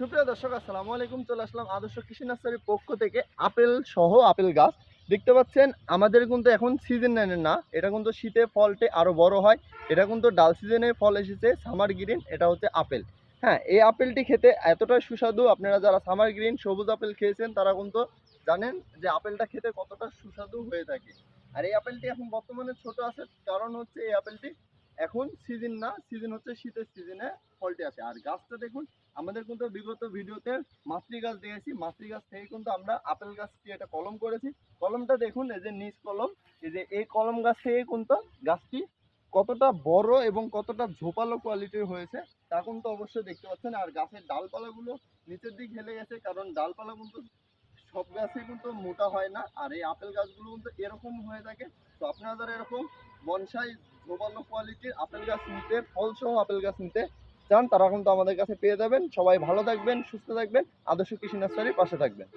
সুপ্রিয় দর্শক, আসসালামু আলাইকুম। চলে আসলাম আদর্শ কৃষি নার্সারির পক্ষ থেকে। আপেল সহ আপেল গাছ। দেখতে পাচ্ছেন, আমাদের কিন্তু এখন সিজন নাইনের না। এটা কিন্তু শীতে ফলটে আরও বড় হয়। এটা কিন্তু ডাল সিজনে ফল এসেছে সামার গ্রিন এটা হচ্ছে আপেল। হ্যাঁ এই আপেলটি খেতে এতটাই সুস্বাদু। আপনারা যারা সামার গ্রিন সবুজ আপেল খেয়েছেন, তারা কিন্তু জানেন যে আপেলটা খেতে কতটা সুস্বাদু হয়ে থাকে। আর এই আপেলটি এখন বর্তমানে ছোট আছে। কারণ হচ্ছে এই আপেলটি সিজন না সিজন হচ্ছে শীতের সিজনে ফলটি আছে। আর গাছটা দেখুন, আমাদের কিন্তু বিগত ভিডিওতে মাতৃ গাছ দিয়েছি। মাতৃ গাছ থেকে কিন্তু আমরা আপেল গাছটি একটা কলম করেছি। কলমটা দেখুন, এই যে নিচ কলম, এই যে এই কলম গাছ থেকে কিন্তু গাছটি কতটা বড় এবং কতটা ঝোপালো কোয়ালিটির হয়েছে, তা কিন্তু অবশ্যই দেখতে পাচ্ছেন। আর গাছের ডালপালাগুলো নিচের দিক হেলে গেছে, কারণ ডালপালা কিন্তু সব গাছে কিন্তু মোটা হয় না। আর এই আপেল গাছগুলো কিন্তু এরকম হয়ে থাকে। তো আপনারা যারা এরকম বনসাই ঝোপালো কোয়ালিটির আপেল গাছ নিতে, ফলসহ আপেল গাছ নিতে চান, তারা কিন্তু আমাদের কাছে পেয়ে যাবেন। সবাই ভালো থাকবেন, সুস্থ থাকবেন, আদর্শ কৃষি নার্সারির পাশে থাকবেন।